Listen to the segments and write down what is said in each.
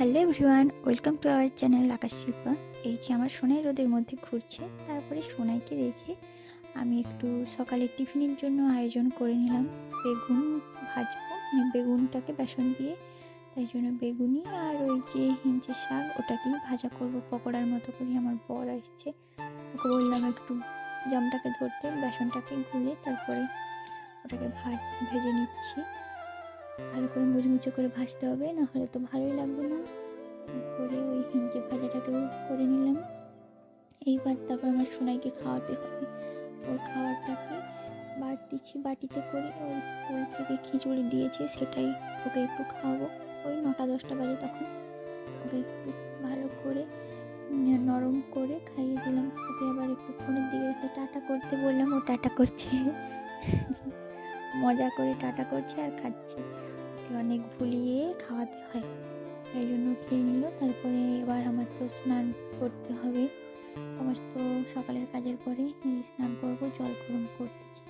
Hello everyone welcome to our channel Akash Shilpa এই যে আমার সোনাই রোদের মধ্যে ঘুরছে, তারপরে সোনাইকে রেখে আমি একটু সকালে টিফিনের জন্য আয়োজন করে নিলাম। বেগুন ভাজবো মানে বেগুনটাকে বেসন দিয়ে, তাই জন্য বেগুনি আর ওই যে হিঞ্চে শাক, ওটাকেই ভাজা করব। পকোড়ার মতো করে আমার বর আসছে। ওকে বললাম একটু জামটাকে ধরতে, বেসনটাকে গুলে তারপরে ওটাকে ভাজ ভেজে নিচ্ছি। ভালো করে মুচমুচে করে ভাজতে হবে না হলে তো ভালোই লাগবে না। করে ওই হিঞ্চে ভাজাটাকেও করে নিলাম। এইবার তারপর আমার সোনাইকে খাওয়াতে হবে। ওর খাওয়ারটাকে বাট দিচ্ছি বাটিতে করে। ওর স্কুল থেকে খিচুড়ি দিয়েছে, সেটাই ওকে একটু খাওয়াবো। ওই নটা দশটা বাজে তখন। ওকে একটু ভালো করে নরম করে খাইয়ে দিলাম। ওকে আবার একটু ফোনের দিকে টাটা করতে বললাম, ও টাটা করছে। মজা করে টাটা করছে আর খাচ্ছে। অনেক ভুলিয়ে খাওয়াতে হয়। এই জন্য খেয়ে নিল। তারপরে এবার আমার তো স্নান করতে হবে। সমস্ত সকালের কাজের পরে স্নান করব, জল গরম করতেছি।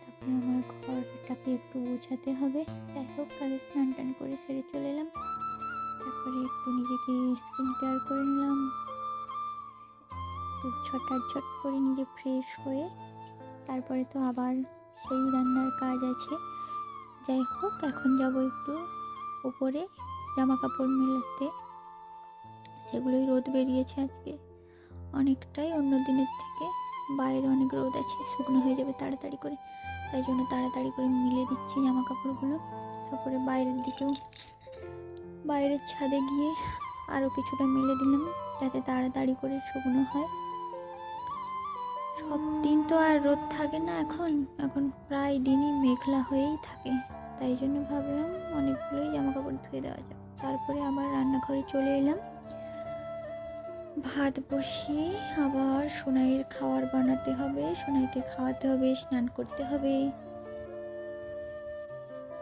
তারপরে আমার ঘরটাকে একটু গোছাতে হবে। যাই হোক, কালে স্নান টান করে সেরে চলে এলাম। তারপরে একটু নিজেকে স্কিন কেয়ার করে নিলাম। একটু ছটাঝট করে নিজে ফ্রেশ হয়ে, তারপরে তো আবার সেই রান্নার কাজ আছে। যাই হোক, এখন যাব একটু উপরে জামা কাপড় মেলাতে। সেগুলোই রোদ বেরিয়েছে আজকে। অনেকটাই অন্য দিনের থেকে। বাইরে অনেক রোদ আছে, শুকনো হয়ে যাবে তাড়াতাড়ি করে। তাই জন্য তাড়াতাড়ি করে মিলে দিচ্ছি জামা কাপড়গুলো তারপরে বাইরের দিকেও। বাইরের ছাদে গিয়ে আরও কিছুটা মিলে দিলাম, যাতে তাড়াতাড়ি করে শুকনো হয়। সব দিন তো আর রোদ থাকে না এখন। এখন প্রায় দিনই মেঘলা হয়েই থাকে। তাই জন্য ভাবলাম অনেকগুলোই জামা কাপড় ধুয়ে দেওয়া যাক। তারপরে আবার রান্নাঘরে চলে এলাম। ভাত বসিয়ে আবার সোনাইয়ের খাবার বানাতে হবে। সোনাইকে খাওয়াতে হবে, স্নান করতে হবে।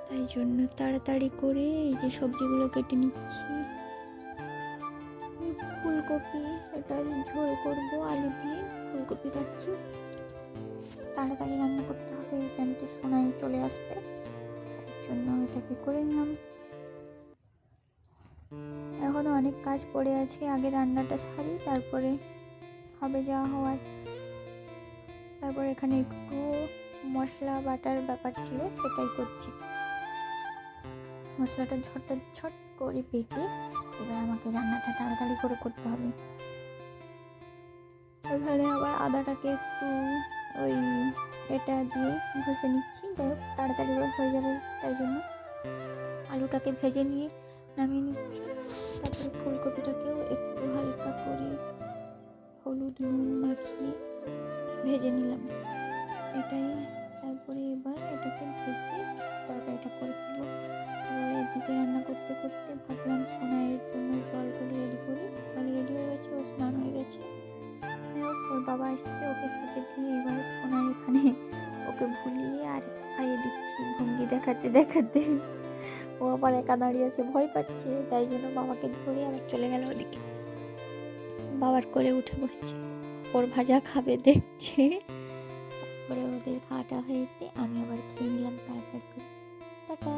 তাই জন্য তাড়াতাড়ি করে এই যে সবজিগুলো কেটে নিচ্ছি। ফুলকপি, এটার ঝোল করব, আলু দিয়ে ফুলকপি কাটছি। তাড়াতাড়ি রান্না করতে হবে যেন তো সোনাই চলে আসবে, তার জন্য এটাকে করে নিলাম। এখনও অনেক কাজ পড়ে আছে, আগে রান্নাটা সারি, তারপরে হবে যা হওয়ার। তারপর এখানে একটু মশলা, বাটার ব্যাপার ছিল, সেটাই করছি। মশলাটা ঝটটা ঝট করে পেটে এবার আমাকে রান্নাটা তাড়াতাড়ি করে করতে হবে। ওখানে আবার আদাটাকে একটু ওই এটা দিয়ে ঘষে নিচ্ছি, যাই হোক তাড়াতাড়ি করে হয়ে যাবে তাই জন্য। আলুটাকে ভেজে নিয়ে নামিয়ে নিচ্ছি, তারপরে ফুলকপিটাকেও একটু হালকা করে হলুদ নুন মাখিয়ে ভেজে নিলাম। এটাই, তারপরে এবার এটাকে ভেজে তরকারিটা করে ওর বাবা এসছে, ওকে খেতে দিয়ে এবার সোনাই এখানে ওকে ভুলিয়ে আর খাইয়ে দিচ্ছি, ভঙ্গি দেখাতে দেখাতে। ও আবার একা দাঁড়িয়ে আছে, ভয় পাচ্ছে, তাই জন্য বাবাকে ধরে আবার চলে গেল ওদিকে। বাবার কোলে উঠে বসছে, ওর ভাজা খাবে, দেখছে। তারপরে ওদের খাওয়াটা হয়েছে, আমি আবার খেয়ে নিলাম, তাড়াতাড়ি করে। টাটা।